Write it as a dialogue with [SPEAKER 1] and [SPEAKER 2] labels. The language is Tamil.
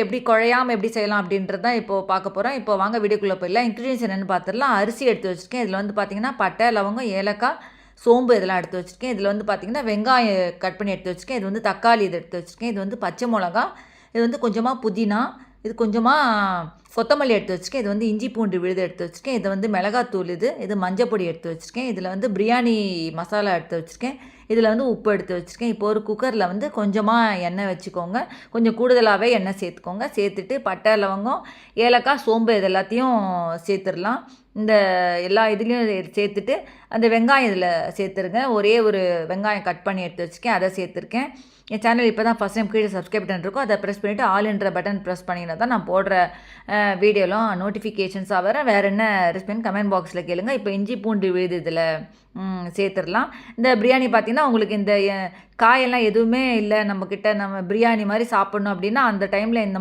[SPEAKER 1] எப்படி குழையாமல் எப்படி செய்யலாம் அப்படின்றது தான் இப்போ பார்க்க போகிறோம் இப்போ வாங்க வீடியோக்குள்ளே போயிடலாம். இன்க்ரீடியன்ஸ் என்னென்னு பார்த்துடலாம் அரிசி எடுத்து வச்சுருக்கேன். இதில் வந்து பார்த்தீங்கன்னா பட்டை லவங்கம் ஏலக்காய் சோம்பு இதெல்லாம் எடுத்து வச்சுருக்கேன். இதில் வந்து பார்த்தீங்கன்னா வெங்காயம் கட் பண்ணி எடுத்து வச்சுருக்கேன். இது வந்து தக்காளி இது எடுத்து வச்சுருக்கேன். இது வந்து பச்சை மிளகா இது வந்து கொஞ்சமாக புதினா இது கொஞ்சமாக கொத்தமல்லி எடுத்து வச்சுருக்கேன். இது வந்து இஞ்சி பூண்டு விழுது எடுத்து வச்சுருக்கேன். இது வந்து மிளகாத்தூள் இது. இது மஞ்சள் பொடி எடுத்து வச்சுருக்கேன். இதில் வந்து பிரியாணி மசாலா எடுத்து வச்சுருக்கேன். இதில் வந்து உப்பு எடுத்து வச்சுருக்கேன். இப்போ ஒரு குக்கரில் வந்து கொஞ்சமாக எண்ணெய் வச்சுக்கோங்க. கொஞ்சம் கூடுதலாகவே எண்ணெய் சேர்த்துக்கோங்க. சேர்த்துட்டு பட்டை லவங்கம் ஏலக்காய் சோம்பு இது எல்லாத்தையும் சேர்த்துடலாம். இந்த எல்லா இதுலேயும் சேர்த்துட்டு அந்த வெங்காயம் இதில் சேர்த்துருங்க. ஒரே ஒரு வெங்காயம் கட் பண்ணி எடுத்து வச்சுருக்கேன். அதை சேர்த்துருக்கேன். என் சேனல் இப்போ தான் ஃபஸ்ட் டைம் கீழே சப்ஸ்கிரைப் பட்டன் இருக்கும் அதை ப்ரெஸ் பண்ணிவிட்டு ஆல் என்ற பட்டன் ப்ரெஸ் பண்ணிங்கன்னா தான் நான் போடுற வீடியோலாம் நோட்டிஃபிகேஷன்ஸாக வர வேறு என்ன ரெசிபின்னு கமெண்ட் பாக்ஸில் கேளுங்க. இப்போ இஞ்சி பூண்டு விழுது இதில். சேர்த்துடலாம். இந்த பிரியாணி பார்த்திங்கன்னா உங்களுக்கு இந்த காயெல்லாம் எதுவுமே இல்லை. நம்மக்கிட்ட நம்ம பிரியாணி மாதிரி சாப்பிட்ணும் அப்படின்னா அந்த டைமில் இந்த